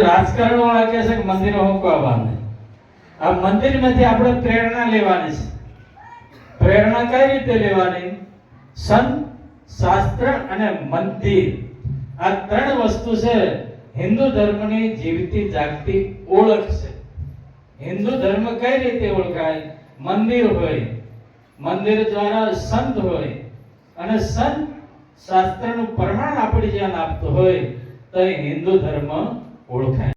રાજકારણ વાળા કહે છે કે મંદિરો મૂકવા બાંધે આ આપણે પ્રેરણા લેવાની છે. પ્રેરણા કઈ રીતે લેવાની? સંત શાસ્ત્ર અને મંદિર. આ ત્રણ વસ્તુ છે હિન્દુ ધર્મની જીવતી જાગતી ઓળખ છે. હિન્દુ ધર્મ કઈ રીતે ઓળખાય? મંદિર હોય. મંદિર દ્વારા સંત હોય અને સંત શાસ્ત્રનું પ્રમાણ આપણે જ્યાં આપતો હોય, તો હિન્દુ ધર્મ ઓળખાય.